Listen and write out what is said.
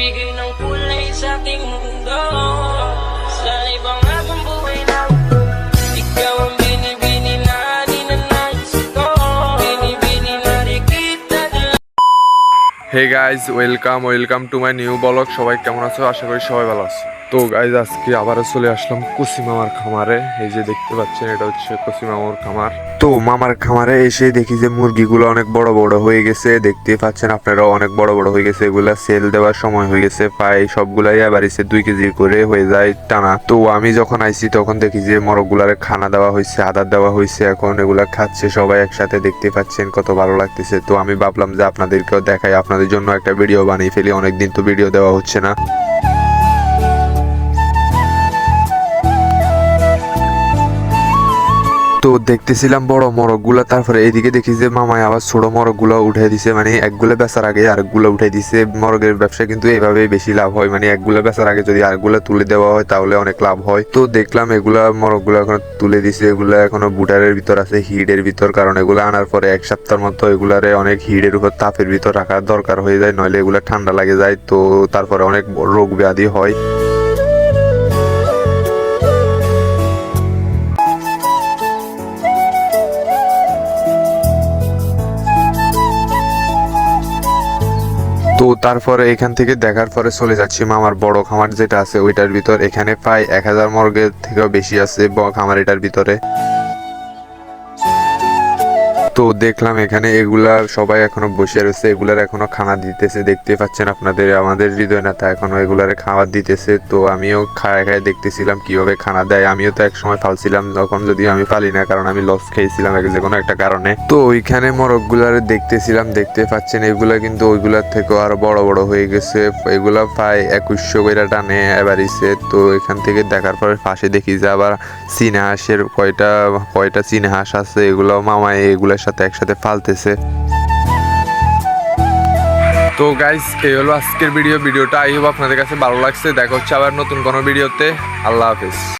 nagbigay ng kulay sa ating mundo Sa ibang habang buhay na Ikaw ang binibini na ninanais ko Binibini na rin kita hey guys welcome welcome to my new blog সবাই কেমন আছো আশা করি সবাই ভালো তো guys আজকে আবারও চলে আসলাম কুসি মামার খামারে। এই যে দেখতে পাচ্ছেন, এটা হচ্ছে কুসি মামার খামার। তো মামার খামারে এসে দেখি যে মুরগিগুলো অনেক বড় বড় হয়ে গেছে। দেখতে পাচ্ছেন আপনারা অনেক বড় বড় হয়ে গেছে। এগুলা সেল দেওয়ার সময় হয়ে গেছে। প্রায় সবগুলাই আবার এসে দুই কেজি করে হয়ে যায় টানা। তো আমি যখন আইছি, তখন দেখি যে মরগুলারে খানা দেওয়া হয়েছে, আদার দেওয়া হয়েছে। এখন এগুলা খাচ্ছে সবাই একসাথে। দেখতে পাচ্ছেন কত ভালো লাগতেছে। তো আমি ভাবলাম যে আপনাদেরকেও দেখাই। আপনাদের জন্য একটা ভিডিও বানিয়ে ফেলি। অনেকদিন তো ভিডিও দেওয়া হচ্ছে না। তো দেখতেছিলাম বড় মরকগুলা তারপরে এইদিকে দেখি যে মামাই আবার ছোট মরকগুলো উঠে দিছে মানে একগুলো বেচার আগে আরেকগুলো উঠে দিছে। মরগের ব্যবসা কিন্তু এইভাবে বেশি লাভ হয় মানে একগুলো বেচার আগে যদি আরেকগুলো তুলে দেওয়া হয় তাহলে অনেক লাভ হয়। তো দেখলাম এগুলা মরকগুলো এখন তুলে দিছে, এগুলো এখনও বুটারের ভিতর আছে, হিডের ভিতর, কারণ এগুলো আনার পরে এক সপ্তাহের মতো এগুলারে অনেক হিডের উপর তাপের ভিতর রাখার দরকার হয়ে যায়, নইলে এগুলো ঠান্ডা লাগে যায়, তো তারপরে অনেক রোগ ব্যাধি হয়। তো তারপরে এখান থেকে দেখার পরে চলে যাচ্ছি মামার বড় খামার যেটা আছে, ওইটার ভিতর। এখানে প্রায় এক হাজার মর্গের থেকেও বেশি আছে খামার এটার ভিতরে। তো দেখলাম এখানে এগুলা সবাই এখনও বসে রয়েছে, এগুলার এখনও খানা দিতেছে। দেখতে পাচ্ছেন আপনাদের, আমাদের হৃদয় নেতা এখনও এগুলারে খাবার দিতেছে। তো আমিও খায় খায় দেখতেছিলাম কীভাবে খানা দেয়। আমিও তো এক সময় ফালছিলাম, তখন যদি আমি ফালি না, কারণ আমি লস খেয়েছিলাম যে কোনো একটা কারণে। তো ওইখানে মরক গুলারে দেখতেছিলাম, দেখতে পাচ্ছেন এগুলা কিন্তু ওইগুলার থেকেও আরও বড় বড় হয়ে গেছে। এগুলা প্রায় একুশশো কইরা টানে এবারিছে তো এখান থেকে দেখার পরে পাশে দেখি যে আবার চীনা হাঁসের কয়টা কয়টা চীনা হাঁস আছে এগুলো মামাই এগুলোর সাথে একসাথে ফালতেছে। তো গাইস এই হলো আজকের ভিডিও ভিডিওটা আই হোপ আপনাদের কাছে ভালো লাগছে। দেখা হচ্ছে আবার নতুন কোনো ভিডিওতে আল্লাহ হাফেজ।